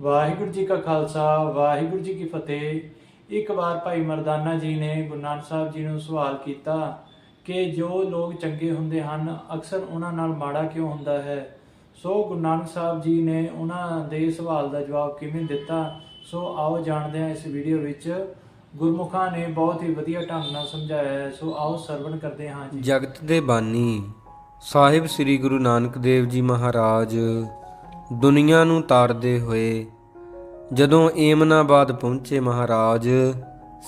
ਵਾਹਿਗੁਰੂ ਜੀ ਕਾ ਖਾਲਸਾ, ਵਾਹਿਗੁਰੂ ਜੀ ਕੀ ਫਤਿਹ। ਇੱਕ ਵਾਰ ਭਾਈ ਮਰਦਾਨਾ ਜੀ ਨੇ ਗੁਰੂ ਨਾਨਕ ਸਾਹਿਬ ਜੀ ਨੂੰ ਸਵਾਲ ਕੀਤਾ ਕਿ ਜੋ ਲੋਕ ਚੰਗੇ ਹੁੰਦੇ ਹਨ, ਅਕਸਰ ਉਹਨਾਂ ਨਾਲ ਮਾੜਾ ਕਿਉਂ ਹੁੰਦਾ ਹੈ? ਸੋ ਗੁਰੂ ਨਾਨਕ ਸਾਹਿਬ ਜੀ ਨੇ ਉਹਨਾਂ ਦੇ ਸਵਾਲ ਦਾ ਜਵਾਬ ਕਿਵੇਂ ਦਿੱਤਾ? ਸੋ ਆਓ ਜਾਣਦੇ ਹਾਂ ਇਸ ਵੀਡੀਓ ਵਿੱਚ। ਗੁਰਮੁਖਾਂ ਨੇ ਬਹੁਤ ਹੀ ਵਧੀਆ ਢੰਗ ਨਾਲ ਸਮਝਾਇਆ ਹੈ। ਸੋ ਆਓ ਸਰਵਣ ਕਰਦੇ ਹਾਂ ਜੀ। ਜਗਤ ਦੇ ਬਾਨੀ। ਸਾਹਿਬ ਸ੍ਰੀ ਗੁਰੂ ਨਾਨਕ ਦੇਵ ਜੀ ਮਹਾਰਾਜ ਦੁਨੀਆ ਨੂੰ ਤਾਰਦੇ ਹੋਏ। ਜਦੋਂ ਏਮਨਾਬਾਦ ਪਹੁੰਚੇ ਮਹਾਰਾਜ,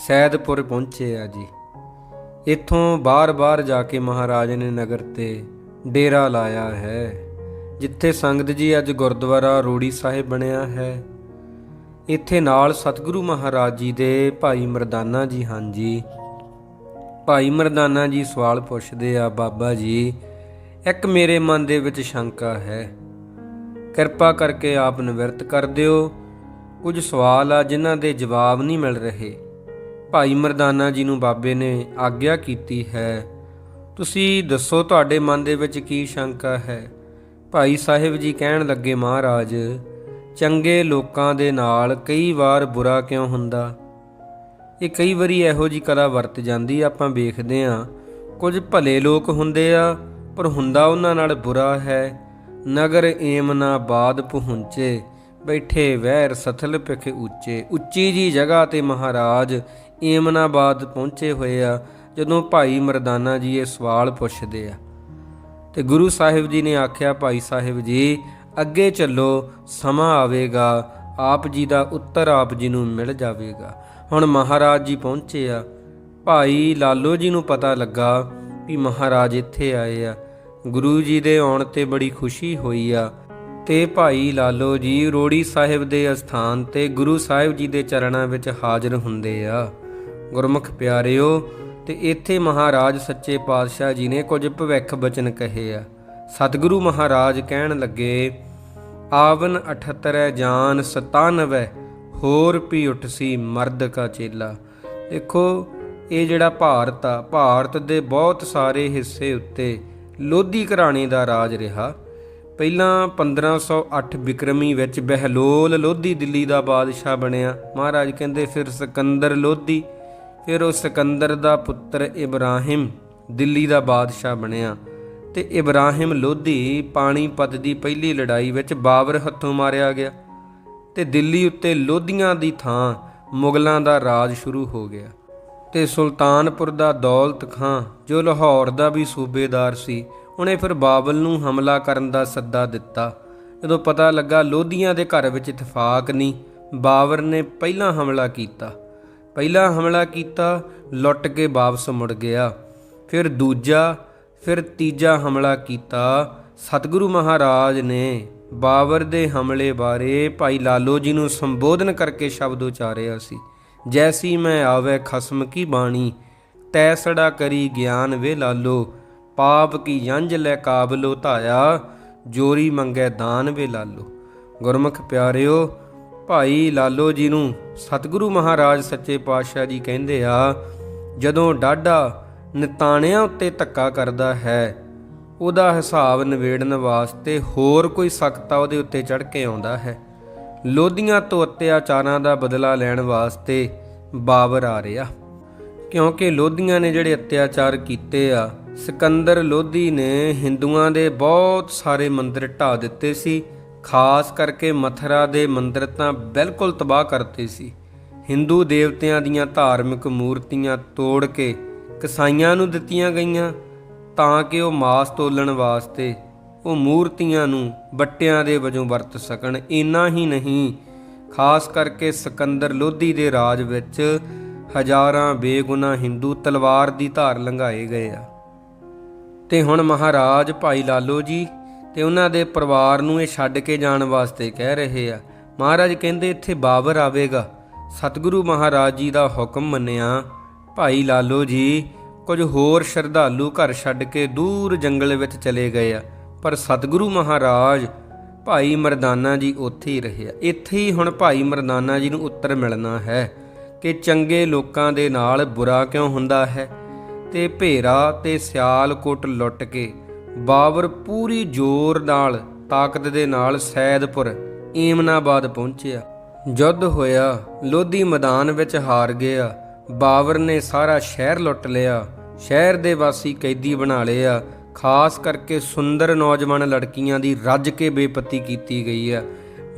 ਸੈਦਪੁਰ ਪਹੁੰਚੇ ਆ ਜੀ। ਇੱਥੋਂ ਬਾਰ-ਬਾਰ ਜਾ ਕੇ ਮਹਾਰਾਜ ਨੇ ਨਗਰ ਤੇ ਡੇਰਾ ਲਾਇਆ ਹੈ, ਜਿੱਥੇ ਸੰਗਤ ਜੀ ਅੱਜ ਗੁਰਦੁਆਰਾ ਰੋੜੀ ਸਾਹਿਬ ਬਣਿਆ ਹੈ। ਇੱਥੇ ਨਾਲ ਸਤਿਗੁਰੂ ਮਹਾਰਾਜ ਜੀ ਦੇ ਭਾਈ ਮਰਦਾਨਾ ਜੀ ਹਨ ਜੀ। ਭਾਈ ਮਰਦਾਨਾ ਜੀ ਸਵਾਲ ਪੁੱਛਦੇ ਆ, ਬਾਬਾ ਜੀ, ਇੱਕ ਮੇਰੇ ਮਨ ਦੇ ਵਿੱਚ ਸ਼ੰਕਾ ਹੈ ਕਿਰਪਾ ਕਰਕੇ ਆਪ ਨਿਵਰਤ ਕਰ ਦਿਓ। ਕੁਝ ਸਵਾਲ ਆ ਜਿਨ੍ਹਾਂ ਦੇ ਜਵਾਬ ਨਹੀਂ ਮਿਲ ਰਹੇ। ਭਾਈ ਮਰਦਾਨਾ ਜੀ ਨੂੰ ਬਾਬੇ ਨੇ ਆਗਿਆ ਕੀਤੀ ਹੈ। ਤੁਸੀਂ ਦੱਸੋ ਤੁਹਾਡੇ ਮਨ ਦੇ ਵਿੱਚ ਕੀ ਸ਼ੰਕਾ ਹੈ? ਭਾਈ ਸਾਹਿਬ ਜੀ ਕਹਿਣ ਲੱਗੇ, ਮਹਾਰਾਜ, ਚੰਗੇ ਲੋਕਾਂ ਦੇ ਨਾਲ ਕਈ ਵਾਰ ਬੁਰਾ ਕਿਉਂ ਹੁੰਦਾ? ਇਹ ਕਈ ਵਾਰੀ ਇਹੋ ਜੀ ਕਲਾ ਵਰਤ ਜਾਂਦੀ ਆਪਾਂ ਵੇਖਦੇ ਆ ਕੁਝ ਭਲੇ ਲੋਕ ਹੁੰਦੇ ਆ, ਪਰ ਹੁੰਦਾ ਉਹਨਾਂ ਨਾਲ ਬੁਰਾ ਹੈ। ਨਗਰ ਏਮਨਾ ਬਾਦ ਪਹੁੰਚੇ, ਬੈਠੇ ਵੈਰ ਸਥਲ ਪਿਖ ਉੱਚੇ। ਉੱਚੀ ਜੀ ਜਗ੍ਹਾ ਤੇ ਮਹਾਰਾਜ ਏਮਨਾਬਾਦ ਪਹੁੰਚੇ ਹੋਏ ਆ, ਜਦੋਂ ਭਾਈ ਮਰਦਾਨਾ ਜੀ ਇਹ ਸਵਾਲ ਪੁੱਛਦੇ ਆ। ਤੇ ਗੁਰੂ ਸਾਹਿਬ ਜੀ ਨੇ ਆਖਿਆ, ਭਾਈ ਸਾਹਿਬ ਜੀ, ਅੱਗੇ ਚੱਲੋ, ਸਮਾਂ ਆਵੇਗਾ, ਆਪ ਜੀ ਦਾ ਉੱਤਰ ਆਪ ਜੀ ਨੂੰ ਮਿਲ ਜਾਵੇਗਾ। ਹੁਣ ਮਹਾਰਾਜ ਜੀ ਪਹੁੰਚੇ ਆ। ਭਾਈ ਲਾਲੋ ਜੀ ਨੂੰ ਪਤਾ ਲੱਗਾ ਵੀ ਮਹਾਰਾਜ ਇੱਥੇ ਆਏ ਆ। ਗੁਰੂ ਜੀ ਦੇ ਆਉਣ ਤੇ ਬੜੀ ਖੁਸ਼ੀ ਹੋਈ ਆ। ਤੇ ਭਾਈ ਲਾਲੋ ਜੀ ਰੋੜੀ ਸਾਹਿਬ ਦੇ ਅਸਥਾਨ ਤੇ ਗੁਰੂ ਸਾਹਿਬ ਜੀ ਦੇ ਚਰਨਾਂ ਵਿੱਚ ਹਾਜ਼ਰ ਹੁੰਦੇ ਆ। ਗੁਰਮੁਖ ਪਿਆਰਿਓ, ਤੇ ਇੱਥੇ ਮਹਾਰਾਜ ਸੱਚੇ ਪਾਤਸ਼ਾਹ ਜੀ ਨੇ ਕੁਝ ਭਵਿੱਖ ਬਚਨ ਕਹੇ ਆ। ਸਤਿਗੁਰੂ ਮਹਾਰਾਜ ਕਹਿਣ ਲੱਗੇ, ਆਵਨ 78 ਜਾਨ 97 ਹੋਰ ਵੀ ਉਠਸੀ ਮਰਦ ਕਾ ਚੇਲਾ। ਦੇਖੋ, ਇਹ ਜਿਹੜਾ ਭਾਰਤ ਆ, ਭਾਰਤ ਦੇ ਬਹੁਤ ਸਾਰੇ ਹਿੱਸੇ ਉੱਤੇ ਲੋਧੀ ਘਰਾਣੇ ਦਾ ਰਾਜ ਰਿਹਾ। ਪਹਿਲਾਂ 1508 ਬਿਕਰਮੀ ਵਿੱਚ ਬਹਿਲੋਲ ਲੋਧੀ ਦਿੱਲੀ ਦਾ ਬਾਦਸ਼ਾਹ ਬਣਿਆ। ਮਹਾਰਾਜ ਕਹਿੰਦੇ, ਫਿਰ ਸਿਕੰਦਰ ਲੋਧੀ, ਫਿਰ ਉਹ ਸਿਕੰਦਰ ਦਾ ਪੁੱਤਰ ਇਬਰਾਹਿਮ ਦਿੱਲੀ ਦਾ ਬਾਦਸ਼ਾਹ ਬਣਿਆ। ਤੇ ਇਬਰਾਹਿਮ ਲੋਧੀ ਪਾਣੀਪਤ ਦੀ ਪਹਿਲੀ ਲੜਾਈ ਵਿੱਚ ਬਾਬਰ ਹੱਥੋਂ ਮਾਰਿਆ ਗਿਆ। ਤੇ ਦਿੱਲੀ ਉੱਤੇ ਲੋਧੀਆਂ ਦੀ ਥਾਂ ਮੁਗਲਾਂ ਦਾ ਰਾਜ ਸ਼ੁਰੂ ਹੋ ਗਿਆ। ਤੇ ਸੁਲਤਾਨਪੁਰ ਦਾ ਦੌਲਤ ਖਾਂ, ਜੋ ਲਾਹੌਰ ਦਾ ਵੀ ਸੂਬੇਦਾਰ ਸੀ, ਉਹਨੇ ਫਿਰ ਬਾਬਲ ਨੂੰ ਹਮਲਾ ਕਰਨ ਦਾ ਸੱਦਾ ਦਿੱਤਾ। ਜਦੋਂ ਪਤਾ ਲੱਗਾ ਲੋਧੀਆਂ ਦੇ ਘਰ ਵਿੱਚ ਇਤਫਾਕ ਨਹੀਂ, ਬਾਬਰ ਨੇ ਪਹਿਲਾਂ ਹਮਲਾ ਕੀਤਾ। ਪਹਿਲਾ ਹਮਲਾ ਕੀਤਾ, ਲੁੱਟ ਕੇ ਵਾਪਸ ਮੁੜ ਗਿਆ। ਫਿਰ ਦੂਜਾ, ਫਿਰ ਤੀਜਾ ਹਮਲਾ ਕੀਤਾ। ਸਤਿਗੁਰੂ ਮਹਾਰਾਜ ਨੇ ਬਾਬਰ ਦੇ ਹਮਲੇ ਬਾਰੇ ਭਾਈ ਲਾਲੋ ਜੀ ਨੂੰ ਸੰਬੋਧਨ ਕਰਕੇ ਸ਼ਬਦ ਉਚਾਰਿਆ ਸੀ। ਜੈਸੀ ਮੈਂ ਆਵੇ ਖਸਮ ਕੀ ਬਾਣੀ ਤੈਸੜਾ ਕਰੀ ਗਿਆਨ ਵੇ ਲਾਲੋ ਪਾਪ ਕੀ ਯੰਜ ਲੈ ਕਾਬਲੋ ਧਾਇਆ ਜੋਰੀ ਮੰਗੇ ਦਾਨ ਵੇ ਲਾਲੋ ਗੁਰਮੁਖ ਪਿਆਰਿਓ ਭਾਈ ਲਾਲੋ ਜੀ ਨੂੰ ਸਤਿਗੁਰੂ ਮਹਾਰਾਜ ਸੱਚੇ ਪਾਤਸ਼ਾਹ ਜੀ ਕਹਿੰਦੇ ਆ ਜਦੋਂ ਡਾਢਾ ਨਿਤਾਣਿਆਂ ਉੱਤੇ ਧੱਕਾ ਕਰਦਾ ਹੈ ਉਹਦਾ ਹਿਸਾਬ ਨਿਵੇੜਨ ਵਾਸਤੇ ਹੋਰ ਕੋਈ ਸਖਤਾ ਉਹਦੇ ਉੱਤੇ ਚੜ ਕੇ ਆਉਂਦਾ ਹੈ ਲੋਧੀਆਂ ਤੋਂ ਅਤਿਆਚਾਰਾਂ ਦਾ ਬਦਲਾ ਲੈਣ ਵਾਸਤੇ ਬਾਬਰ ਆ ਰਿਹਾ। ਕਿਉਂਕਿ ਲੋਧੀਆਂ ਨੇ ਜਿਹੜੇ ਅਤਿਆਚਾਰ ਕੀਤੇ ਆ, ਸਿਕੰਦਰ ਲੋਧੀ ਨੇ ਹਿੰਦੂਆਂ ਦੇ ਬਹੁਤ ਸਾਰੇ ਮੰਦਿਰ ਢਾ ਦਿੱਤੇ ਸੀ। ਖਾਸ ਕਰਕੇ ਮਥਰਾ ਦੇ ਮੰਦਿਰ ਤਾਂ ਬਿਲਕੁਲ ਤਬਾਹ ਕਰਤੇ ਸੀ। ਹਿੰਦੂ ਦੇਵਤਿਆਂ ਦੀਆਂ ਧਾਰਮਿਕ ਮੂਰਤੀਆਂ ਤੋੜ ਕੇ ਕਸਾਈਆਂ ਨੂੰ ਦਿੱਤੀਆਂ ਗਈਆਂ ਤਾਂ ਕਿ ਉਹ ਮਾਸ ਤੋਲਣ ਵਾਸਤੇ ਉਹ ਮੂਰਤੀਆਂ ਨੂੰ ਬੱਟਿਆਂ ਦੇ ਵਜੋਂ ਵਰਤ ਸਕਣ। ਇੰਨਾ ਹੀ ਨਹੀਂ, ਖਾਸ ਕਰਕੇ ਸਿਕੰਦਰ ਲੋਧੀ ਦੇ ਰਾਜ ਵਿੱਚ ਹਜ਼ਾਰਾਂ ਬੇਗੁਨਾਹ ਹਿੰਦੂ ਤਲਵਾਰ ਦੀ ਧਾਰ ਲੰਘਾਏ ਗਏ ਆ। ਤੇ ਹੁਣ ਮਹਾਰਾਜ ਭਾਈ ਲਾਲੋ ਜੀ ਤੇ ਉਹਨਾਂ ਦੇ ਪਰਿਵਾਰ ਨੂੰ ਇਹ ਛੱਡ ਕੇ ਜਾਣ ਵਾਸਤੇ ਕਹਿ ਰਹੇ ਆ। ਮਹਾਰਾਜ ਕਹਿੰਦੇ, ਇੱਥੇ ਬਾਬਰ ਆਵੇਗਾ। ਸਤਿਗੁਰੂ ਮਹਾਰਾਜ ਜੀ ਦਾ ਹੁਕਮ ਮੰਨਿਆ। ਭਾਈ ਲਾਲੋ ਜੀ, ਕੁਝ ਹੋਰ ਸ਼ਰਧਾਲੂ ਘਰ ਛੱਡ ਕੇ ਦੂਰ ਜੰਗਲ ਵਿੱਚ ਚਲੇ ਗਏ ਆ। ਪਰ ਸਤਿਗੁਰੂ ਮਹਾਰਾਜ ਭਾਈ ਮਰਦਾਨਾ ਜੀ ਉੱਥੇ ਹੀ ਰਹੇ ਇੱਥੇ ਹੀ ਹੁਣ ਭਾਈ ਮਰਦਾਨਾ ਜੀ ਨੂੰ ਉੱਤਰ ਮਿਲਣਾ ਹੈ ਕਿ ਚੰਗੇ ਲੋਕਾਂ ਦੇ ਨਾਲ ਬੁਰਾ ਕਿਉਂ ਹੁੰਦਾ ਹੈ? ਤੇ ਭੇਰਾ ਤੇ ਸਿਆਲਕੋਟ ਲੁੱਟ ਕੇ ਬਾਬਰ ਪੂਰੀ ਜ਼ੋਰ ਨਾਲ, ਤਾਕਤ ਦੇ ਨਾਲ ਸੈਦਪੁਰ, ਏਮਨਾਬਾਦ ਪਹੁੰਚਿਆ। ਜੁੱਧ ਹੋਇਆ, ਲੋਧੀ ਮੈਦਾਨ ਵਿੱਚ ਹਾਰ ਗਿਆ। ਬਾਬਰ ਨੇ ਸਾਰਾ ਸ਼ਹਿਰ ਲੁੱਟ ਲਿਆ। ਸ਼ਹਿਰ ਦੇ ਵਾਸੀ ਕੈਦੀ ਬਣਾ ਲਿਆ ਖਾਸ ਕਰਕੇ ਸੁੰਦਰ ਨੌਜਵਾਨ ਲੜਕੀਆਂ ਦੀ ਰੱਜ ਕੇ ਬੇਪਤੀ ਕੀਤੀ ਗਈ ਹੈ।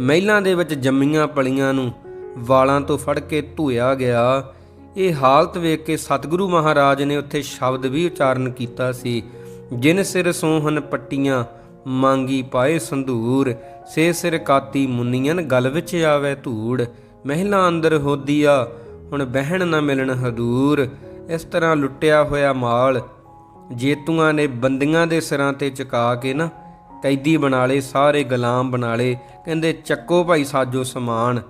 ਮਹਿਲਾਂ ਦੇ ਵਿੱਚ ਜੰਮੀਆਂ ਪਲੀਆਂ ਨੂੰ ਵਾਲਾਂ ਤੋਂ ਫੜ ਕੇ ਧੋਇਆ ਗਿਆ। ਇਹ ਹਾਲਤ ਵੇਖ ਕੇ ਸਤਿਗੁਰੂ ਮਹਾਰਾਜ ਨੇ ਉੱਥੇ ਸ਼ਬਦ ਵੀ ਉਚਾਰਨ ਕੀਤਾ ਸੀ। ਜਿਨ ਸਿਰ ਸੋਹਣ ਪੱਟੀਆਂ ਮੰਗੀ ਪਾਏ ਸੰਧੂਰ, ਸੇ ਸਿਰ ਕਾਤੀ ਮੁੰਨੀਆਂ ਗਲ ਵਿੱਚ ਆਵੇ ਧੂੜ। ਮਹਿਲਾ ਅੰਦਰ ਹੋਦੀਆ, ਹੁਣ ਬਹਿਣ ਨਾ ਮਿਲਣ ਹਦੂਰ। ਇਸ ਤਰ੍ਹਾਂ ਲੁੱਟਿਆ ਹੋਇਆ ਮਾਲ ਜੇਤੂਆਂ ਨੇ ਬੰਦੀਆਂ ਦੇ ਸਿਰਾਂ ਤੇ ਚੁਕਾ ਕੇ ਨਾ ਕੈਦੀ ਬਣਾ ਲਏ, ਸਾਰੇ ਗੁਲਾਮ ਬਣਾ ਲਏ। ਕਹਿੰਦੇ, ਚੱਕੋ ਭਾਈ ਸਾਜੋ ਸਮਾਨ।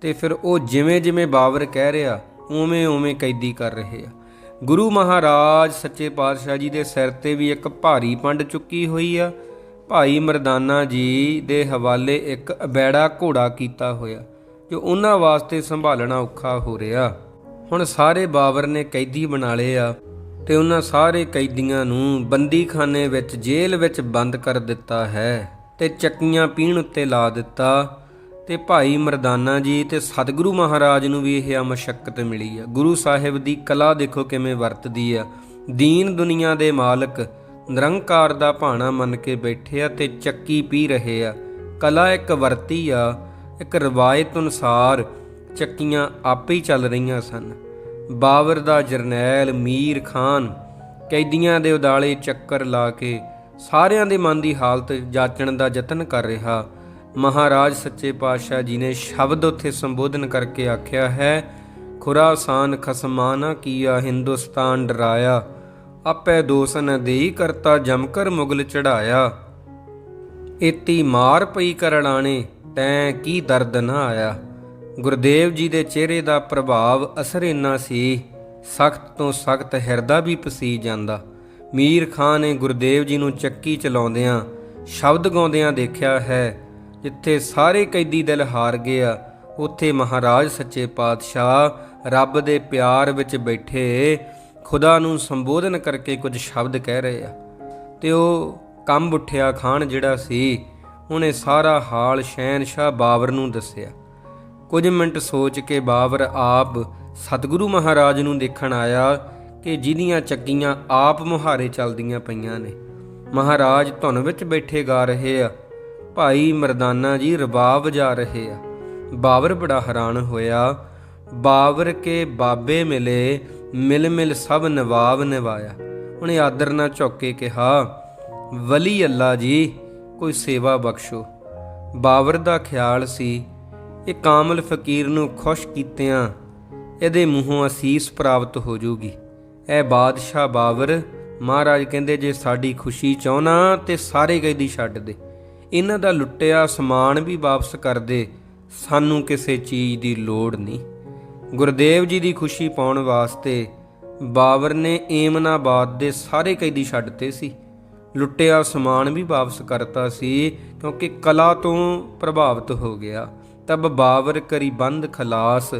ਤੇ ਫਿਰ ਉਹ ਜਿਵੇਂ ਜਿਵੇਂ ਬਾਬਰ ਕਹਿ ਰਿਹਾ, ਉਵੇਂ ਉਵੇਂ ਕੈਦੀ ਕਰ ਰਹੇ ਆ। ਗੁਰੂ ਮਹਾਰਾਜ ਸੱਚੇ ਪਾਤਸ਼ਾਹ ਜੀ ਦੇ ਸਿਰ ਤੇ ਵੀ ਇੱਕ ਭਾਰੀ ਪੰਡ ਚੁੱਕੀ ਹੋਈ ਆ। ਭਾਈ ਮਰਦਾਨਾ ਜੀ ਦੇ ਹਵਾਲੇ ਇੱਕ ਅਬੈੜਾ ਘੋੜਾ ਕੀਤਾ ਹੋਇਆ, ਜੋ ਉਹਨਾਂ ਵਾਸਤੇ ਸੰਭਾਲਣਾ ਔਖਾ ਹੋ ਰਿਹਾ। ਹੁਣ ਸਾਰੇ ਬਾਬਰ ਨੇ ਕੈਦੀ ਬਣਾ ਲਏ ਆ। ਤੇ ਉਹਨਾਂ ਸਾਰੇ ਕੈਦੀਆਂ ਨੂੰ ਬੰਦੀਖਾਨੇ ਵਿੱਚ ਜੇਲ੍ਹ ਵਿੱਚ ਬੰਦ ਕਰ ਦਿੱਤਾ ਹੈ ਤੇ ਚੱਕੀਆਂ ਪੀਣ ਉੱਤੇ ਲਾ ਦਿੱਤਾ ਤੇ ਭਾਈ ਮਰਦਾਨਾ ਜੀ ਤੇ ਸਤਿਗੁਰੂ ਮਹਾਰਾਜ ਨੂੰ ਵੀ ਇਹ ਮਸ਼ਕਤ ਮਿਲੀ ਆ। ਗੁਰੂ ਸਾਹਿਬ ਦੀ ਕਲਾ ਦੇਖੋ ਕਿਵੇਂ ਵਰਤਦੀ ਆ। ਦੀਨ ਦੁਨੀਆ ਦੇ ਮਾਲਕ ਨਿਰੰਕਾਰ ਦਾ ਭਾਣਾ ਮੰਨ ਕੇ ਬੈਠੇ ਆ ਤੇ ਚੱਕੀ ਪੀ ਰਹੇ ਆ। ਕਲਾ ਇੱਕ ਵਰਤੀ ਆ, ਇੱਕ ਰਵਾਇਤ ਅਨੁਸਾਰ ਚੱਕੀਆਂ ਆਪੇ ਹੀ ਚੱਲ ਰਹੀਆਂ ਸਨ। ਬਾਬਰ ਦਾ ਜਰਨੈਲ ਮੀਰ ਖਾਨ ਕੈਦੀਆਂ ਦੇ ਉਦਾਲੇ ਚੱਕਰ ਲਾ ਕੇ ਸਾਰਿਆਂ ਦੇ ਮਨ ਦੀ ਹਾਲਤ ਜਾਚਣ ਦਾ ਯਤਨ ਕਰ ਰਿਹਾ। ਮਹਾਰਾਜ ਸੱਚੇ ਪਾਤਸ਼ਾਹ ਜੀ ਨੇ ਸ਼ਬਦ ਉੱਥੇ ਸੰਬੋਧਨ ਕਰਕੇ ਆਖਿਆ ਹੈ, ਖੁਰਾਸਾਨ ਖਸਮਾਨਾ ਕੀਆ ਹਿੰਦੁਸਤਾਨ ਡਰਾਇਆ, ਆਪੇ ਦੋਸਨ ਦੇਈ ਕਰਤਾ ਜਮਕਰ ਮੁਗਲ ਚੜਾਇਆ। ਇਤੀ ਮਾਰ ਪਈ ਕਰਲਾਣੇ ਤੈ ਕੀ ਦਰਦ ਨਾ ਆਇਆ। ਗੁਰਦੇਵ ਜੀ ਦੇ ਚਿਹਰੇ ਦਾ ਪ੍ਰਭਾਵ ਅਸਰ ਇੰਨਾ ਸੀ, ਸਖਤ ਤੋਂ ਸਖਤ ਹਿਰਦਾ ਵੀ ਪਸੀ ਜਾਂਦਾ। ਮੀਰ ਖਾਨ ਨੇ ਗੁਰਦੇਵ ਜੀ ਨੂੰ ਚੱਕੀ ਚਲਾਉਂਦਿਆਂ ਸ਼ਬਦ ਗਾਉਂਦਿਆਂ ਦੇਖਿਆ ਹੈ, ਜਿੱਥੇ ਸਾਰੇ ਕੈਦੀ ਦਿਲ ਹਾਰ ਗਏ ਆ, ਉੱਥੇ ਮਹਾਰਾਜ ਸੱਚੇ ਪਾਤਸ਼ਾਹ ਰੱਬ ਦੇ ਪਿਆਰ ਵਿੱਚ ਬੈਠੇ, ਖੁਦਾ ਨੂੰ ਸੰਬੋਧਨ ਕਰਕੇ ਕੁਝ ਸ਼ਬਦ ਕਹਿ ਰਹੇ ਆ। ਤੇ ਉਹ ਕੰਬ ਉੱਠਿਆ ਖਾਨ ਜਿਹੜਾ ਸੀ, ਉਹਨੇ ਸਾਰਾ ਹਾਲ ਸ਼ਹਿਨशाह ਬਾਬਰ ਨੂੰ ਦੱਸਿਆ। ਕੁਝ ਮਿੰਟ ਸੋਚ ਕੇ ਬਾਬਰ ਆਪ ਸਤਿਗੁਰੂ ਮਹਾਰਾਜ ਨੂੰ ਦੇਖਣ ਆਇਆ ਕਿ ਜਿਹਦੀਆਂ ਚੱਕੀਆਂ ਆਪ ਮੁਹਾਰੇ ਚੱਲਦੀਆਂ ਪਈਆਂ ਨੇ। ਮਹਾਰਾਜ ਧੁਨ ਵਿੱਚ ਬੈਠੇ ਗਾ ਰਹੇ ਆ। ਭਾਈ ਮਰਦਾਨਾ ਜੀ ਰਬਾਬ ਵਜਾ ਰਹੇ ਆ। ਬਾਬਰ ਬੜਾ ਹੈਰਾਨ ਹੋਇਆ। ਬਾਬਰ ਕੇ ਬਾਬੇ ਮਿਲੇ ਮਿਲ ਮਿਲ ਸਭ ਨਵਾਬ ਨਿਵਾਇਆ। ਉਹਨੇ ਆਦਰ ਨਾਲ ਝੁੱਕ ਕੇ ਕਿਹਾ, ਵਲੀ ਅੱਲਾ ਜੀ, ਕੋਈ ਸੇਵਾ ਬਖਸ਼ੋ। ਬਾਬਰ ਦਾ ਖਿਆਲ ਸੀ ਇਹ ਕਾਮਲ ਫਕੀਰ ਨੂੰ ਖੁਸ਼ ਕੀਤਿਆਂ ਇਹਦੇ ਮੂੰਹੋਂ ਅਸੀਸ ਪ੍ਰਾਪਤ ਹੋ ਜੂਗੀ। ਇਹ ਬਾਦਸ਼ਾਹ ਬਾਬਰ ਮਹਾਰਾਜ ਕਹਿੰਦੇ, ਜੇ ਸਾਡੀ ਖੁਸ਼ੀ ਚਾਹਨਾ ਤੇ ਸਾਰੇ ਕੈਦੀ ਛੱਡ ਦੇ। ਇਹਨਾਂ ਦਾ ਲੁੱਟਿਆ ਸਮਾਨ ਵੀ ਵਾਪਸ ਕਰ ਦੇ। ਸਾਨੂੰ ਕਿਸੇ ਚੀਜ਼ ਦੀ ਲੋੜ ਨਹੀਂ। ਗੁਰਦੇਵ ਜੀ ਦੀ ਖੁਸ਼ੀ ਪਾਉਣ ਵਾਸਤੇ ਬਾਬਰ ਨੇ ਏਮਨਾਬਾਦ ਦੇ ਸਾਰੇ ਕੈਦੀ ਛੱਡਤੇ ਸੀ। ਲੁੱਟਿਆ ਸਮਾਨ ਵੀ ਵਾਪਸ ਕਰਤਾ ਸੀ, ਕਿਉਂਕਿ ਕਲਾ ਤੋਂ ਪ੍ਰਭਾਵਿਤ ਹੋ ਗਿਆ। ਤਬ ਬਾਬਰ ਕਰੀ ਬੰਦ ਖਲਾਸ,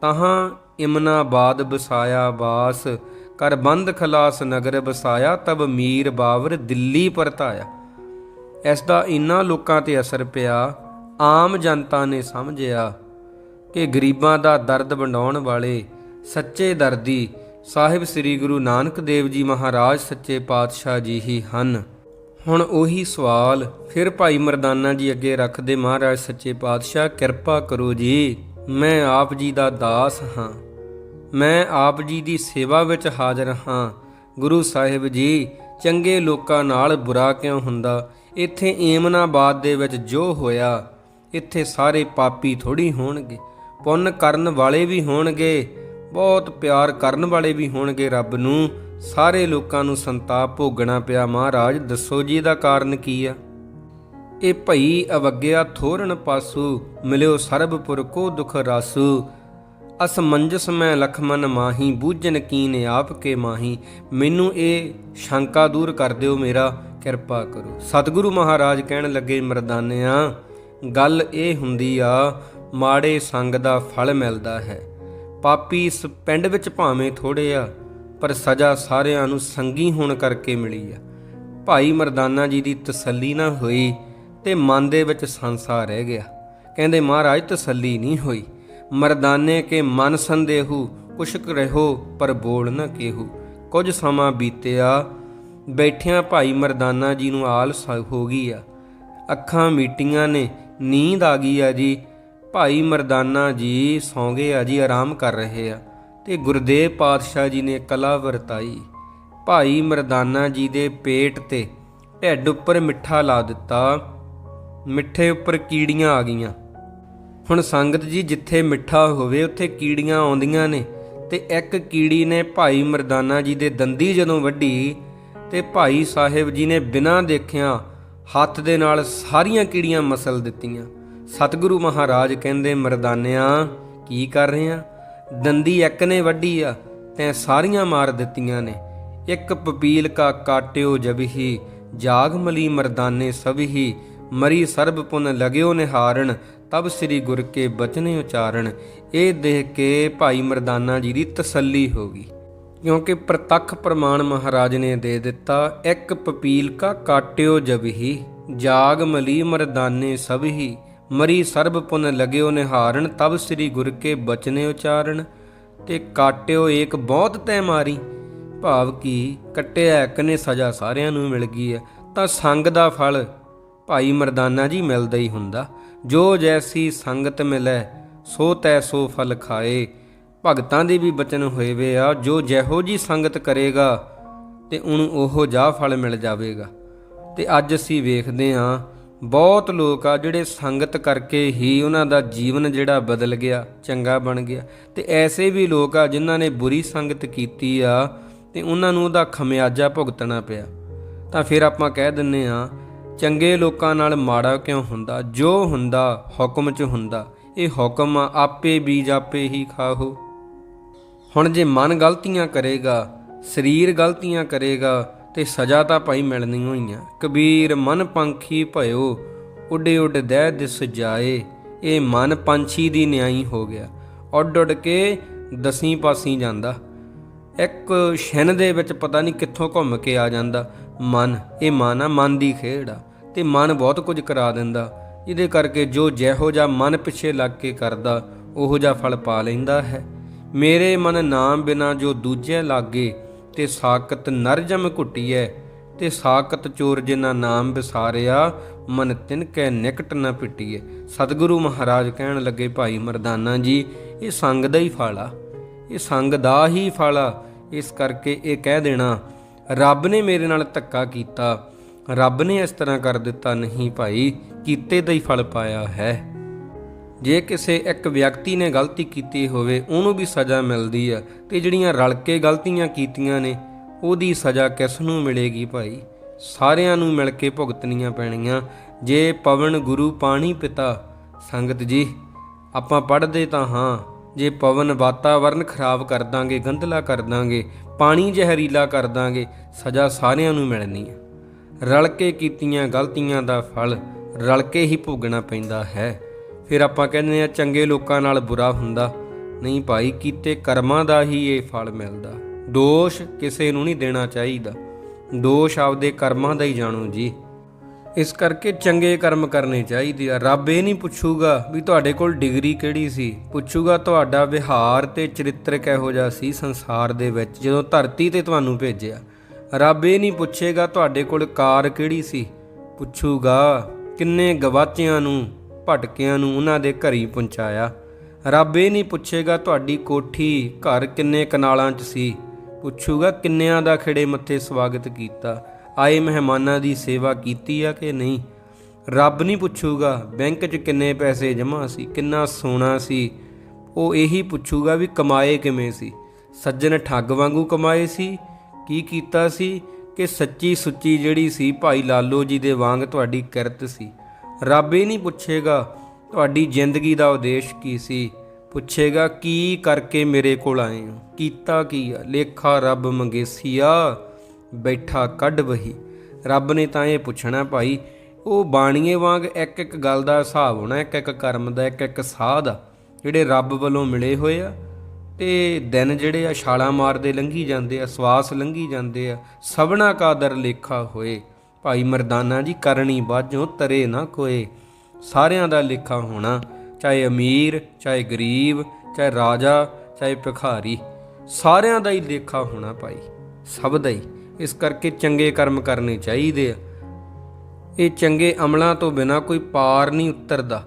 ਤਹਾਂ ਇਮਨਾਬਾਦ ਬਸਾਇਆ ਬਾਸ। ਕਰ ਬੰਦ ਖਲਾਸ ਨਗਰ ਬਸਾਇਆ, ਤਬ ਮੀਰ ਬਾਬਰ ਦਿੱਲੀ ਪਰਤਾਇਆ। ਇਸ ਦਾ ਇੰਨਾ ਲੋਕਾਂ ਤੇ ਅਸਰ ਪਿਆ, ਆਮ ਜਨਤਾ ਨੇ ਸਮਝਿਆ ਕਿ ਗਰੀਬਾਂ ਦਾ ਦਰਦ ਵੰਡਾਉਣ ਵਾਲੇ ਸੱਚੇ ਦਰਦੀ ਸਾਹਿਬ ਸ੍ਰੀ ਗੁਰੂ ਨਾਨਕ ਦੇਵ ਜੀ ਮਹਾਰਾਜ, ਸੱਚੇ ਪਾਤਸ਼ਾਹ ਜੀ ਹੀ ਹਨ। ਹੁਣ ਉਹੀ ਸਵਾਲ ਫਿਰ ਭਾਈ ਮਰਦਾਨਾ ਜੀ ਅੱਗੇ ਰੱਖਦੇ ਮਹਾਰਾਜ ਸੱਚੇ ਪਾਤਸ਼ਾਹ, ਕਿਰਪਾ ਕਰੋ ਜੀ, ਮੈਂ ਆਪ ਜੀ ਦਾ ਦਾਸ ਹਾਂ। ਮੈਂ ਆਪ ਜੀ ਦੀ ਸੇਵਾ ਵਿੱਚ ਹਾਜ਼ਰ ਹਾਂ। ਗੁਰੂ ਸਾਹਿਬ ਜੀ, ਚੰਗੇ ਲੋਕਾਂ ਨਾਲ ਬੁਰਾ ਕਿਉਂ ਹੁੰਦਾ? ਇੱਥੇ ਏਮਨਾਬਾਦ ਦੇ ਵਿੱਚ ਜੋ ਹੋਇਆ, ਇੱਥੇ ਸਾਰੇ ਪਾਪੀ ਥੋੜੀ ਹੋਣਗੇ। ਪੁੰਨ ਕਰਨ ਵਾਲੇ ਵੀ ਹੋਣਗੇ, ਬਹੁਤ ਪਿਆਰ ਕਰਨ ਵਾਲੇ ਵੀ ਹੋਣਗੇ ਰੱਬ ਨੂੰ। ਸਾਰੇ ਲੋਕਾਂ ਨੂੰ ਸੰਤਾਪ ਭੋਗਣਾ ਪਿਆ, ਮਹਾਰਾਜ, ਦੱਸੋ ਜੀ ਦਾ ਕਾਰਨ ਕੀ ਆ? ਇਹ ਭਈ ਅਵਗਿਆ ਥੋਰਨ ਪਾਸੂ, ਮਿਲਿਓ ਸਰਬਪੁਰ ਕੋ ਦੁਖ ਰਾਸੂ। ਅਸਮੰਜਸ ਮੈਂ ਲਖਮਨ ਮਾਹੀ, ਬੂਝਨ ਕੀਨ ਆਪ ਕੇ ਮਾਹੀ। ਮੈਨੂੰ ਇਹ ਸ਼ੰਕਾ ਦੂਰ ਕਰ ਦਿਓ ਮੇਰਾ, ਕਿਰਪਾ ਕਰੋ। ਸਤਿਗੁਰੂ ਮਹਾਰਾਜ ਕਹਿਣ ਲੱਗੇ, ਮਰਦਾਨਿਆਂ, ਗੱਲ ਇਹ ਹੁੰਦੀ ਆ, ਮਾੜੇ ਸੰਗ ਦਾ ਫਲ ਮਿਲਦਾ ਹੈ। ਪਾਪੀ ਇਸ ਪਿੰਡ ਵਿੱਚ ਭਾਵੇਂ ਥੋੜੇ ਆ ਪਰ ਸਜ਼ਾ ਸਾਰਿਆਂ ਨੂੰ ਸੰਗੀ ਹੋਣ ਕਰਕੇ ਮਿਲੀ ਆ। ਭਾਈ ਮਰਦਾਨਾ ਜੀ ਦੀ ਤਸੱਲੀ ਨਾ ਹੋਈ ਤੇ ਮਨ ਦੇ ਵਿੱਚ ਸੰਸਾ ਰਹਿ ਗਿਆ। ਕਹਿੰਦੇ, ਮਹਾਰਾਜ, ਤਸੱਲੀ ਨਹੀਂ ਹੋਈ। ਮਰਦਾਨੇ ਕੇ ਮਨ ਸੰਦੇਹੂ, ਕੁਸ਼ਕ ਰਹੋ ਪਰ ਬੋਲ ਨਾ ਕੇਹੂ। ਕੁਝ ਸਮਾਂ ਬੀਤਿਆ, ਬੈਠਿਆਂ ਭਾਈ ਮਰਦਾਨਾ ਜੀ ਨੂੰ ਆਲਸ ਹੋ ਗਈ ਆ। ਅੱਖਾਂ ਮੀਟੀਆਂ ਨੇ, ਨੀਂਦ ਆ ਗਈ ਆ ਜੀ। ਭਾਈ ਮਰਦਾਨਾ ਜੀ ਸੌਂ ਗਏ ਆ ਜੀ, ਆਰਾਮ ਕਰ ਰਹੇ ਆ। ਤੇ ਗੁਰਦੇਵ ਪਾਤਸ਼ਾਹ ਜੀ ਨੇ ਕਲਾ ਵਰਤਾਈ। ਭਾਈ ਮਰਦਾਨਾ ਜੀ ਦੇ ਪੇਟ ਤੇ ਢਿੱਡ ਉੱਪਰ ਮਿੱਠਾ ਲਾ ਦਿੱਤਾ। ਮਿੱਠੇ ਉੱਪਰ ਕੀੜੀਆਂ ਆ ਗਈਆਂ। ਹੁਣ ਸੰਗਤ ਜੀ ਜਿੱਥੇ ਮਿੱਠਾ ਹੋਵੇ, ਉੱਥੇ ਕੀੜੀਆਂ ਆਉਂਦੀਆਂ ਨੇ ਤੇ ਇੱਕ ਕੀੜੀ ਨੇ ਭਾਈ ਮਰਦਾਨਾ ਜੀ ਦੇ ਦੰਦੀ ਜਦੋਂ ਵੱਢੀ ਤੇ ਭਾਈ ਸਾਹਿਬ ਜੀ ਨੇ ਬਿਨਾਂ ਦੇਖਿਆਂ ਹੱਥ ਦੇ ਨਾਲ ਸਾਰੀਆਂ ਕੀੜੀਆਂ ਮਸਲ ਦਿੱਤੀਆਂ। ਸਤਿਗੁਰੂ ਮਹਾਰਾਜ ਕਹਿੰਦੇ, ਮਰਦਾਨਿਆਂ, ਕੀ ਕਰ ਰਹੇ ਆ? ਦੰਦੀ ਇੱਕ ਨੇ ਵੱਢੀ ਆ, ਤੈਂ ਸਾਰੀਆਂ ਮਾਰ ਦਿੱਤੀਆਂ ਨੇ। ਇੱਕ ਪਪੀਲ ਕਾ ਕਾਟਿਓ ਜਬਹੀ, ਜਾਗ ਮਲੀ ਮਰਦਾਨੇ ਸਭਹੀ ਮਰੀ ਸਰਬ ਪੁਨ ਲਗਿਓ ਨਿਹਾਰਨ ਤਬ ਸ੍ਰੀ ਗੁਰ ਕੇ ਬਚਨੇ ਉਚਾਰਨ ਇਹ ਦੇਖ ਕੇ ਭਾਈ ਮਰਦਾਨਾ ਜੀ ਦੀ ਤਸੱਲੀ ਹੋ ਗਈ। ਕਿਉਂਕਿ ਪ੍ਰਤੱਖ ਪ੍ਰਮਾਣ ਮਹਾਰਾਜ ਨੇ ਦੇ ਦਿੱਤਾ, ਇੱਕ ਪਪੀਲ ਕਾ ਕਾਟਿਓ ਜਬਹੀ, ਜਾਗ ਮਲੀ ਮਰਦਾਨੇ ਸਭਹੀ ਮਰੀ ਸਰਬ ਪੁਨ ਲਗਿਓ ਨਿਹਾਰਨ ਤਬ ਸ੍ਰੀ ਗੁਰ ਕੇ ਬਚਨੇ ਉਚਾਰਨ। ਤੇ ਕਾਟਿਓ ਏਕ ਬਹੁਤ ਤੈ ਮਾਰੀ, ਭਾਵ ਕਿ ਕੱਟਿਆ ਇੱਕ ਨੇ ਸਜ਼ਾ ਸਾਰਿਆਂ ਨੂੰ ਮਿਲ ਗਈ ਹੈ ਤਾਂ ਸੰਗ ਦਾ ਫਲ ਭਾਈ ਮਰਦਾਨਾ ਜੀ ਮਿਲਦਾ ਹੀ ਹੁੰਦਾ। ਜੋ ਜੈਸੀ ਸੰਗਤ ਮਿਲੈ, ਸੋ ਤੈ ਸੋ ਫਲ ਖਾਏ। ਭਗਤਾਂ ਦੇ ਵੀ ਬਚਨ ਹੋਏ ਵੇ ਆ, ਜੋ ਜਿਹੋ ਜੀ ਸੰਗਤ ਕਰੇਗਾ, ਤੇ ਉਹਨੂੰ ਉਹੋ ਜਾ ਫਲ ਮਿਲ ਜਾਵੇਗਾ। ਤੇ ਅੱਜ ਅਸੀਂ ਵੇਖਦੇ ਹਾਂ ਬਹੁਤ ਲੋਕ ਆ ਜਿਹੜੇ ਸੰਗਤ ਕਰਕੇ ਹੀ ਉਹਨਾਂ ਦਾ ਜੀਵਨ ਜਿਹੜਾ ਬਦਲ ਗਿਆ ਚੰਗਾ ਬਣ ਗਿਆ। ਤੇ ਐਸੇ ਵੀ ਲੋਕ ਆ ਜਿਨ੍ਹਾਂ ਨੇ ਬੁਰੀ ਸੰਗਤ ਕੀਤੀ ਆ ਤੇ ਉਹਨਾਂ ਨੂੰ ਉਹਦਾ ਖਮਿਆਜਾ ਭੁਗਤਣਾ ਪਿਆ। ਤਾਂ ਫਿਰ ਆਪਾਂ ਕਹਿ ਦਿੰਨੇ ਆ ਚੰਗੇ ਲੋਕਾਂ ਨਾਲ ਮਾੜਾ ਕਿਉਂ ਹੁੰਦਾ? ਜੋ ਹੁੰਦਾ ਹੁਕਮ 'ਚ ਹੁੰਦਾ। ਇਹ ਹੁਕਮ ਆ, ਆਪੇ ਬੀਜ ਆਪੇ ਹੀ ਖਾਹੋ। ਹੁਣ ਜੇ ਮਨ ਗਲਤੀਆਂ ਕਰੇਗਾ ਸਰੀਰ ਗਲਤੀਆਂ ਕਰੇਗਾ ਤੇ ਸਜ਼ਾ ਤਾਂ ਭਾਈ ਮਿਲਣੀ ਹੋਈਆਂ ਕਬੀਰ ਮਨ ਪੰਖੀ ਭਇਓ, ਉੱਡੇ ਉੱਡ ਦਹਿ ਦਿਸ ਜਾਏ। ਇਹ ਮਨ ਪੰਛੀ ਦੀ ਨਿਆਈ ਹੋ ਗਿਆ। ਉੱਡ ਉੱਡ ਕੇ ਦਸੀਂ ਪਾਸੀ ਜਾਂਦਾ। ਇੱਕ ਛਿਨ ਦੇ ਵਿੱਚ ਪਤਾ ਨਹੀਂ ਕਿੱਥੋਂ ਘੁੰਮ ਕੇ ਆ ਜਾਂਦਾ। ਮਨ, ਇਹ ਮਨ ਆ, ਮਨ ਦੀ ਖੇਡ ਆ। ਤੇ ਮਨ ਬਹੁਤ ਕੁਝ ਕਰਾ ਦਿੰਦਾ। ਇਹਦੇ ਕਰਕੇ ਜੋ ਜਿਹੋ ਜਿਹਾ ਮਨ ਪਿੱਛੇ ਲੱਗ ਕੇ ਕਰਦਾ, ਉਹੋ ਜਿਹਾ ਫਲ ਪਾ ਲੈਂਦਾ ਹੈ। ਮੇਰੇ ਮਨ ਨਾਮ ਬਿਨਾ ਜੋ ਦੂਜੇ ਲਾਗੇ ਤੇ ਸਾਕਤ ਨਰਜਮ ਘੁੱਟੀਐ, ਤੇ ਸਾਕਤ ਚੋਰ ਜਿਨਾ ਨਾਮ ਵਿਸਾਰਿਆ, ਮਨ ਤਿਨ ਕੈ ਨਿਕਟ ਨ ਪਿਟੀਐ। ਸਤਿਗੁਰੂ ਮਹਾਰਾਜ ਕਹਿਣ ਲੱਗੇ, ਭਾਈ ਮਰਦਾਨਾ ਜੀ, ਇਹ ਸੰਗ ਦਾ ਹੀ ਫਲ ਆ ਇਹ ਸੰਗ ਦਾ ਹੀ ਫਲ। ਆ ਇਸ ਕਰਕੇ ਇਹ ਕਹਿ ਦੇਣਾ, ਰੱਬ ਨੇ ਮੇਰੇ ਨਾਲ ਧੱਕਾ ਕੀਤਾ, ਰੱਬ ਨੇ ਇਸ ਤਰ੍ਹਾਂ ਕਰ ਦਿੱਤਾ। ਨਹੀਂ ਭਾਈ, ਕੀਤੇ ਦਾ ਹੀ ਫਲ ਪਾਇਆ ਹੈ। ਜੇ ਕਿਸੇ ਇੱਕ ਵਿਅਕਤੀ ਨੇ ਗਲਤੀ ਕੀਤੀ ਹੋਵੇ, ਉਹਨੂੰ ਵੀ ਸਜ਼ਾ ਮਿਲਦੀ ਆ। ਤੇ ਜਿਹੜੀਆਂ ਰਲ ਕੇ ਗਲਤੀਆਂ ਕੀਤੀਆਂ ਨੇ, ਉਹਦੀ ਸਜ਼ਾ ਕਿਸ ਨੂੰ ਮਿਲੇਗੀ ਭਾਈ? ਸਾਰਿਆਂ ਨੂੰ ਮਿਲ ਕੇ ਭੁਗਤਣੀਆਂ ਪੈਣੀਆਂ। ਜੇ ਪਵਨ ਗੁਰੂ ਪਾਣੀ ਪਿਤਾ, ਸੰਗਤ ਜੀ, ਆਪਾਂ ਪੜ੍ਹਦੇ ਤਾਂ ਹਾਂ, ਜੇ ਪਵਨ ਵਾਤਾਵਰਨ ਖਰਾਬ ਕਰ ਦਾਂਗੇ, ਗੰਧਲਾ ਕਰ ਦਾਂਗੇ, ਪਾਣੀ ਜ਼ਹਿਰੀਲਾ ਕਰ ਦਾਂਗੇ, ਸਜ਼ਾ ਸਾਰਿਆਂ ਨੂੰ ਮਿਲਣੀ ਹੈ ਰਲ ਕੇ ਕੀਤੀਆਂ ਗਲਤੀਆਂ ਦਾ ਫਲ ਰਲ ਕੇ ਹੀ ਭੋਗਣਾ ਪੈਂਦਾ ਹੈ। ਫਿਰ ਆਪਾਂ ਕਹਿੰਦੇ ਆ ਚੰਗੇ ਲੋਕਾਂ ਨਾਲ ਬੁਰਾ ਹੁੰਦਾ। ਨਹੀਂ ਭਾਈ, ਕੀਤੇ ਕਰਮਾਂ ਦਾ ਹੀ ਇਹ ਫਲ ਮਿਲਦਾ। ਦੋਸ਼ ਕਿਸੇ ਨੂੰ ਨਹੀਂ ਦੇਣਾ ਚਾਹੀਦਾ। ਦੋਸ਼ ਆਪਦੇ ਕਰਮਾਂ ਦਾ ਹੀ ਜਾਣੋ ਜੀ। ਇਸ ਕਰਕੇ ਚੰਗੇ ਕਰਮ ਕਰਨੇ ਚਾਹੀਦੇ ਆ। ਰੱਬ ਇਹ ਨਹੀਂ ਪੁੱਛੂਗਾ ਵੀ ਤੁਹਾਡੇ ਕੋਲ ਡਿਗਰੀ ਕਿਹੜੀ ਸੀ। ਪੁੱਛੂਗਾ ਤੁਹਾਡਾ ਵਿਹਾਰ ਤੇ ਚਰਿੱਤਰ ਕਿਹੋ ਜਿਹਾ ਸੀ ਸੰਸਾਰ ਦੇ ਵਿੱਚ, ਜਦੋਂ ਧਰਤੀ ਤੇ ਤੁਹਾਨੂੰ ਭੇਜਿਆ। ਰੱਬ ਇਹ ਨਹੀਂ ਪੁੱਛੇਗਾ ਤੁਹਾਡੇ ਕੋਲ ਕਾਰ ਕਿਹੜੀ ਸੀ। ਪੁੱਛੂਗਾ ਕਿੰਨੇ ਗਵਾਚਿਆਂ ਨੂੰ ਭਟਕਿਆਂ ਨੂੰ ਉਹਨਾਂ ਦੇ ਘਰੀ ਪਹੁੰਚਾਇਆ। ਰੱਬ ਇਹ ਨਹੀਂ ਪੁੱਛੇਗਾ ਤੁਹਾਡੀ ਕੋਠੀ ਘਰ ਕਿੰਨੇ ਕਨਾਲਾਂ 'ਚ ਸੀ। ਪੁੱਛੂਗਾ ਕਿੰਨਿਆਂ ਦਾ ਖਿੜੇ ਮੱਥੇ ਸਵਾਗਤ ਕੀਤਾ। ਆਏ ਮਹਿਮਾਨਾਂ ਦੀ ਸੇਵਾ ਕੀਤੀ ਆ ਕਿ ਨਹੀਂ? ਰੱਬ ਨਹੀਂ ਪੁੱਛੂਗਾ ਬੈਂਕ 'ਚ ਕਿੰਨੇ ਪੈਸੇ ਜਮ੍ਹਾਂ ਸੀ, ਕਿੰਨਾ ਸੋਨਾ ਸੀ। ਉਹ ਇਹੀ ਪੁੱਛੂਗਾ ਵੀ ਕਮਾਏ ਕਿਵੇਂ ਸੀ? ਸੱਜਣ ਠੱਗ ਵਾਂਗੂ ਕਮਾਏ ਸੀ? ਕੀ ਕੀਤਾ ਸੀ? ਕਿ ਸੱਚੀ ਸੁੱਚੀ ਜਿਹੜੀ ਸੀ ਭਾਈ ਲਾਲੋ ਜੀ ਦੇ ਵਾਂਗ ਤੁਹਾਡੀ ਕਿਰਤ ਸੀ। ਰੱਬ ਇਹ ਨਹੀਂ ਪੁੱਛੇਗਾ ਤੁਹਾਡੀ ਜ਼ਿੰਦਗੀ ਦਾ ਉਦੇਸ਼ ਕੀ ਸੀ। ਪੁੱਛੇਗਾ, ਕੀ ਕਰਕੇ ਮੇਰੇ ਕੋਲ ਆਏ ਹੋ? ਕੀਤਾ ਕੀ ਆ? ਲੇਖਾ ਰੱਬ ਮੰਗੇਸੀਆ, ਬੈਠਾ ਕੱਢ ਵਹੀ। ਰੱਬ ਨੇ ਤਾਂ ਇਹ ਪੁੱਛਣਾ ਭਾਈ, ਉਹ ਬਾਣੀਏ ਵਾਂਗ ਇੱਕ ਇੱਕ ਗੱਲ ਦਾ ਹਿਸਾਬ ਹੋਣਾ, ਇੱਕ ਇੱਕ ਕਰਮ ਦਾ, ਇੱਕ ਇੱਕ ਸਾਹ ਦਾ, ਜਿਹੜੇ ਰੱਬ ਵੱਲੋਂ ਮਿਲੇ ਹੋਏ ਆ। ਤੇ ਦਿਨ ਜਿਹੜੇ ਆ, ਛਾਲਾਂ ਮਾਰਦੇ ਲੰਘੀ ਜਾਂਦੇ ਆ, ਸਵਾਸ ਲੰਘੀ ਜਾਂਦੇ ਆ, ਸਭਨਾ ਕਾ ਦਰ ਲੇਖਾ ਹੋਏ। ਭਾਈ ਮਰਦਾਨਾ ਜੀ ਕਰਨੀ ਬਾਝੋਂ ਤਰੇ ਨਾ ਕੋਏ। ਸਾਰਿਆਂ ਦਾ ਲੇਖਾ ਹੋਣਾ, ਚਾਹੇ ਅਮੀਰ, ਚਾਹੇ ਗਰੀਬ, ਚਾਹੇ ਰਾਜਾ, ਚਾਹੇ ਭਿਖਾਰੀ। ਸਾਰਿਆਂ ਦਾ ਹੀ ਲੇਖਾ ਹੋਣਾ ਭਾਈ, ਸਭ ਦਾ ਹੀ। ਇਸ ਕਰਕੇ ਚੰਗੇ ਕਰਮ ਕਰਨੇ ਚਾਹੀਦੇ ਆ। ਇਹ ਚੰਗੇ ਅਮਲਾਂ ਤੋਂ ਬਿਨਾ ਕੋਈ ਪਾਰ ਨਹੀਂ ਉਤਰਦਾ।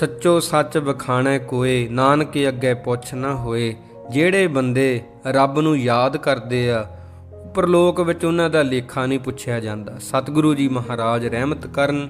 ਸੱਚੋ ਸੱਚ ਵਖਾਣੈ ਕੋਏ, ਨਾਨਕ ਅੱਗੇ ਪੁੱਛ ਨਾ ਹੋਏ। ਜਿਹੜੇ ਬੰਦੇ ਰੱਬ ਨੂੰ ਯਾਦ ਕਰਦੇ ਆ ਪਰਲੋਕ ਵਿੱਚ ਉਹਨਾਂ ਦਾ ਲੇਖਾ ਨਹੀਂ ਪੁੱਛਿਆ ਜਾਂਦਾ। ਸਤਿਗੁਰੂ ਜੀ ਮਹਾਰਾਜ ਰਹਿਮਤ ਕਰਨ,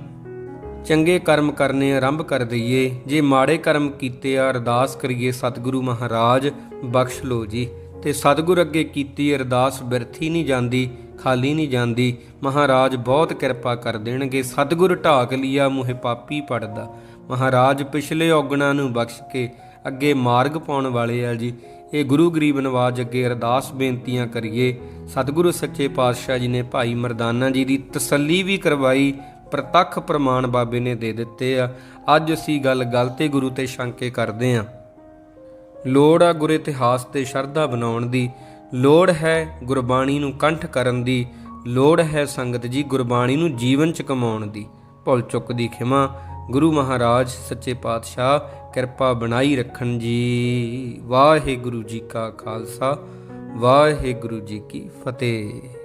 ਚੰਗੇ ਕਰਮ ਕਰਨੇ ਆਰੰਭ ਕਰ ਦਈਏ। ਜੇ ਮਾੜੇ ਕਰਮ ਕੀਤੇ ਆ, ਅਰਦਾਸ ਕਰੀਏ, ਸਤਿਗੁਰੂ ਮਹਾਰਾਜ, ਬਖਸ਼ ਲੋ ਜੀ। ਤੇ ਸਤਿਗੁਰ ਅੱਗੇ ਕੀਤੀ ਅਰਦਾਸ ਬਿਰਥੀ ਨਹੀਂ ਜਾਂਦੀ, ਖਾਲੀ ਨਹੀਂ ਜਾਂਦੀ। ਮਹਾਰਾਜ ਬਹੁਤ ਕਿਰਪਾ ਕਰ ਦੇਣਗੇ। ਸਤਿਗੁਰ ਢਾਕ ਲਿਆ, ਮੂਹੇ ਪਾਪੀ ਪੜਦਾ। ਮਹਾਰਾਜ ਪਿਛਲੇ ਔਗਣਾ ਨੂੰ ਬਖਸ਼ ਕੇ ਅੱਗੇ ਮਾਰਗ ਪਾਉਣ ਵਾਲੇ ਆ ਜੀ। ਇਹ ਗੁਰੂ ਗਰੀਬ ਨਵਾਜ ਅੱਗੇ ਅਰਦਾਸ ਬੇਨਤੀਆਂ ਕਰੀਏ। ਸਤਿਗੁਰੂ ਸੱਚੇ ਪਾਤਸ਼ਾਹ ਜੀ ਨੇ ਭਾਈ ਮਰਦਾਨਾ ਜੀ ਦੀ ਤਸੱਲੀ ਵੀ ਕਰਵਾਈ, ਪ੍ਰਤੱਖ ਪ੍ਰਮਾਣ ਬਾਬੇ ਨੇ ਦੇ ਦਿੱਤੇ ਆ। ਅੱਜ ਅਸੀਂ ਗੱਲ ਗੱਲ ਤੇ ਗੁਰੂ ਤੇ ਸ਼ੰਕੇ ਕਰਦੇ ਆ ਲੋੜ ਆ ਗੁਰ ਇਤਿਹਾਸ ਤੇ ਸ਼ਰਧਾ ਬਣਾਉਣ ਦੀ। ਲੋੜ ਹੈ ਗੁਰਬਾਣੀ ਨੂੰ ਕੰਠ ਕਰਨ ਦੀ। ਲੋੜ ਹੈ ਸੰਗਤ ਜੀ ਗੁਰਬਾਣੀ ਨੂੰ ਜੀਵਨ ਚ ਕਮਾਉਣ ਦੀ। ਭੁੱਲ ਚੁੱਕ ਦੀ ਖਿਮਾ। ਗੁਰੂ ਮਹਾਰਾਜ, ਸੱਚੇ ਪਾਤਸ਼ਾਹ ਕਿਰਪਾ ਬਣਾਈ ਰੱਖਣ ਜੀ। ਵਾਹਿਗੁਰੂ ਜੀ ਕਾ ਖਾਲਸਾ ਵਾਹਿਗੁਰੂ ਜੀ ਕੀ ਫਤਿਹ।